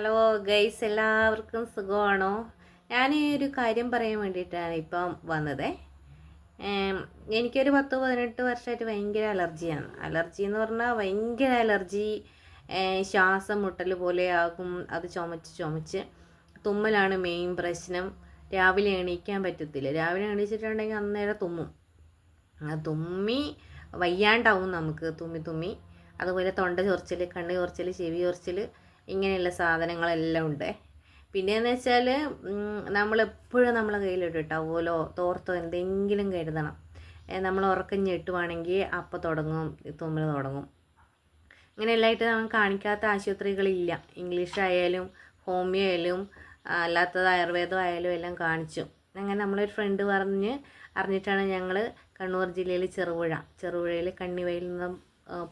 Hello guys എല്ലാവർക്കും സുഖമാണോ? ഞാൻ ഈ ഒരു കാര്യം പറയാൻ വേണ്ടിയിട്ടാണ് ഇപ്പം വന്നത്. എനിക്കൊരു പത്ത് പതിനെട്ട് വർഷമായിട്ട് ഭയങ്കര അലർജിയാണ്. അലർജി എന്ന് പറഞ്ഞാൽ ഭയങ്കര അലർജി ശ്വാസം മുട്ടൽ പോലെ ആകും. അത് ചുമച്ച് ചുമച്ച് തുമ്മലാണ് മെയിൻ പ്രശ്നം. രാവിലെ എണീക്കാൻ പറ്റത്തില്ല. രാവിലെ എണീച്ചിട്ടുണ്ടെങ്കിൽ അന്നേരം തുമ്മും. തുമ്മി വയ്യാണ്ടാവും നമുക്ക്. തുമ്മി തുമ്മി. അതുപോലെ തൊണ്ട ചൊറിച്ചിൽ കണ്ണ് ചൊറിച്ചിൽ ചെവി ചൊറിച്ചൽ ഇങ്ങനെയുള്ള സാധനങ്ങളെല്ലാം ഉണ്ട്. പിന്നെയെന്ന് വെച്ചാൽ നമ്മളെപ്പോഴും നമ്മളെ കയ്യിലിട്ട് ടവലോ തോർത്തോ എന്തെങ്കിലും കരുതണം. നമ്മൾ ഉറക്കം ഞെട്ടുവാണെങ്കിൽ അപ്പം തുടങ്ങും തുമ്മൽ തുടങ്ങും. ഇങ്ങനെയെല്ലാമായിട്ട് നമ്മൾ കാണിക്കാത്ത ആശുപത്രികളില്ല. ഇംഗ്ലീഷായാലും ഹോമിയോ ആയാലും അല്ലാത്തത് ആയുർവേദം ആയാലും എല്ലാം കാണിച്ചു. അങ്ങനെ നമ്മളൊരു ഫ്രണ്ട് പറഞ്ഞ് അറിഞ്ഞിട്ടാണ് ഞങ്ങൾ കണ്ണൂർ ജില്ലയിലെ ചെറുപുഴ. ചെറുപുഴയിൽ കണ്ണിവയിൽ നിന്നും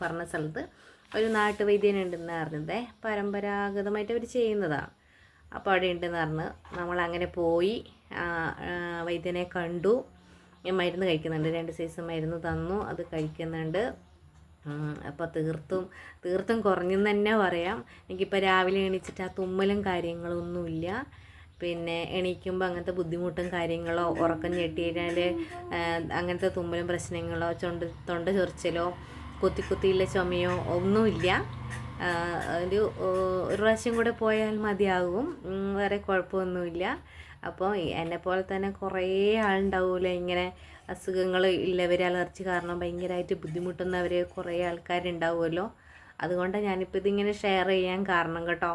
പറഞ്ഞ സ്ഥലത്ത് ഒരു നാട്ടുവൈദ്യനുണ്ടെന്ന് പറഞ്ഞത് പരമ്പരാഗതമായിട്ട് അവർ ചെയ്യുന്നതാണ് അപ്പോൾ അവിടെ ഉണ്ടെന്ന് പറഞ്ഞ് നമ്മൾ അങ്ങനെ പോയി വൈദ്യനെ കണ്ടു. മരുന്ന് കഴിക്കുന്നുണ്ട്. രണ്ട് സൈസ് മരുന്ന് തന്നു. അത് കഴിക്കുന്നുണ്ട്. അപ്പോൾ തീർത്തും തീർത്തും കുറഞ്ഞെന്ന് തന്നെ പറയാം. എനിക്കിപ്പോൾ രാവിലെ എണീച്ചിട്ട് ആ തുമ്മലും കാര്യങ്ങളൊന്നുമില്ല. പിന്നെ എണീക്കുമ്പോൾ അങ്ങനത്തെ ബുദ്ധിമുട്ടും കാര്യങ്ങളോ ഉറക്കം ഞെട്ടിയാൽ അങ്ങനത്തെ തുമ്മലും പ്രശ്നങ്ങളോ ചൊണ്ട് തൊണ്ട ചൊറിച്ചലോ കുത്തി കുത്തിയുള്ള ചുമയോ ഒന്നുമില്ല. ഒരു ഒരു പ്രാവശ്യം കൂടെ പോയാൽ മതിയാകും. വേറെ കുഴപ്പമൊന്നുമില്ല. അപ്പോൾ എന്നെ പോലെ തന്നെ കുറേ ആളുണ്ടാവുമല്ലോ ഇങ്ങനെ അസുഖങ്ങൾ ഉള്ളവർ അലർജി കാരണം ഭയങ്കരമായിട്ട് ബുദ്ധിമുട്ടുന്നവർ കുറേ ആൾക്കാരുണ്ടാവുമല്ലോ. അതുകൊണ്ടാണ് ഞാനിപ്പോൾ ഇതിങ്ങനെ ഷെയർ ചെയ്യാൻ കാരണം കേട്ടോ.